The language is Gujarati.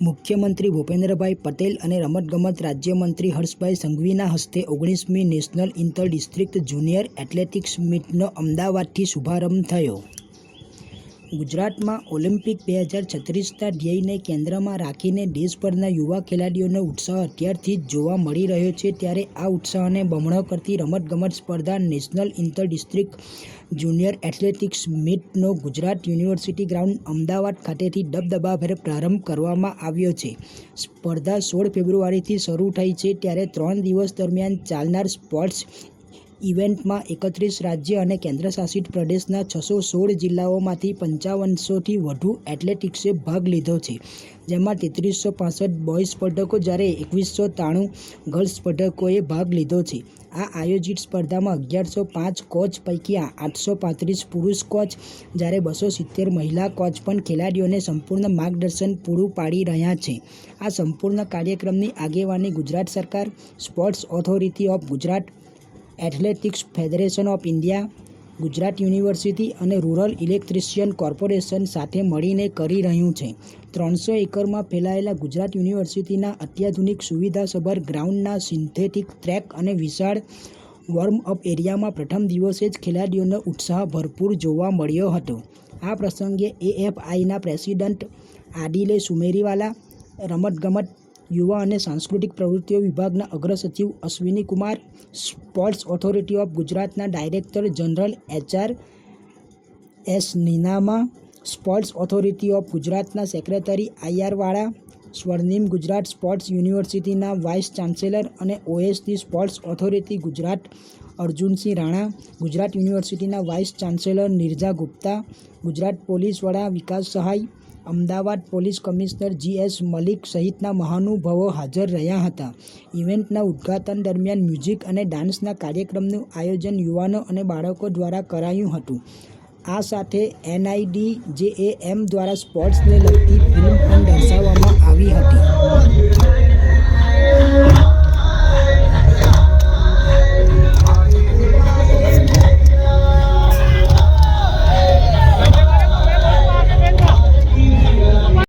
મુખ્યમંત્રી ભૂપેન્દ્રભાઈ પટેલ અને રમતગમત રાજ્યમંત્રી હર્ષભાઈ સંઘવીના હસ્તે ઓગણીસમી national inter district junior athletics મીટનો અમદાવાદથી શુભારંભ થયો. ગુજરાતમાં ઓલિમ્પિક બે હજાર છત્રીસના ધ્યેયને કેન્દ્રમાં રાખીને દેશભરના યુવા ખેલાડીઓનો ઉત્સાહ અત્યારથી જ જોવા મળી રહ્યો છે. ત્યારે આ ઉત્સાહને બમણો કરતી રમતગમત સ્પર્ધા national inter district junior athletics મીટનો Gujarat university ground Ahmedabad ખાતેથી દબદબાભેર પ્રારંભ કરવામાં આવ્યો છે. સ્પર્ધા સોળ ફેબ્રુઆરીથી શરૂ થઈ છે. ત્યારે ત્રણ દિવસ દરમિયાન ચાલનાર સ્પોર્ટ્સ ઇવેન્ટમાં એકત્રીસ રાજ્ય અને કેન્દ્રશાસિત પ્રદેશના છસો સોળ જિલ્લાઓમાંથી પંચાવનસોથી વધુ એથ્લેટિક્સે ભાગ લીધો છે. જેમાં તેત્રીસો પાસઠ બોય સ્પર્ધકો જ્યારે એકવીસો ત્રાણું ગર્લ્સ સ્પર્ધકોએ ભાગ લીધો છે. આ આયોજિત સ્પર્ધામાં અગિયારસો પાંચ કોચ પૈકી આઠસો પાંત્રીસ પુરુષ કોચ, જ્યારે બસો સિત્તેર મહિલા કોચ પણ ખેલાડીઓને સંપૂર્ણ માર્ગદર્શન પૂરું પાડી રહ્યા છે. આ સંપૂર્ણ કાર્યક્રમની આગેવાની ગુજરાત સરકાર, sports authority of Gujarat athletics federation of India, Gujarat university અને રૂરલ ઇલેક્ટ્રિશિયન કોર્પોરેશન સાથે મળીને કરી રહ્યું છે. ત્રણસો એકરમાં ફેલાયેલા ગુજરાત યુનિવર્સિટીના અત્યાધુનિક સુવિધાસભર ગ્રાઉન્ડના સિન્થેટિક ટ્રેક અને વિશાળ વોર્મ અપ એરિયામાં પ્રથમ દિવસે જ ખેલાડીઓનો ઉત્સાહ ભરપૂર જોવા મળ્યો હતો. આ પ્રસંગે એએફઆઈના પ્રેસિડન્ટ આદિલે સુમેરીવાલા, રમતગમત યુવા અને સાંસ્કૃતિક પ્રવૃત્તિઓ વિભાગના અગ્ર સચિવ Ashwini Kumar, sports authority of ગુજરાતના director general HR S Ninama, sports authority of ગુજરાતના સેક્રેટરી આઈઆરવાળા સ્વર્ણિમ ગુજરાત સ્પોર્ટ્સ યુનિવર્સિટીના વાઇસ ચાન્સેલર અને OSD sports authority Gujarat Arjunsinh Rana, Gujarat યુનિવર્સિટીના vice chancellor Nirja Gupta, Gujarat police વડા Vikas Sahay Ahmedabad police commissioner G S Malik સહિતના મહાનુભાવો હાજર રહ્યા હતા. ઇવેન્ટના ઉદ્ઘાટન દરમિયાન મ્યુઝિક અને ડાન્સના કાર્યક્રમનું આયોજન યુવાનો અને બાળકો દ્વારા કરાયું હતું. આ સાથે એનઆઈડી એમ દ્વારા સ્પોર્ટ્સને લગતી ફિલ્મ પણ દર્શાવવામાં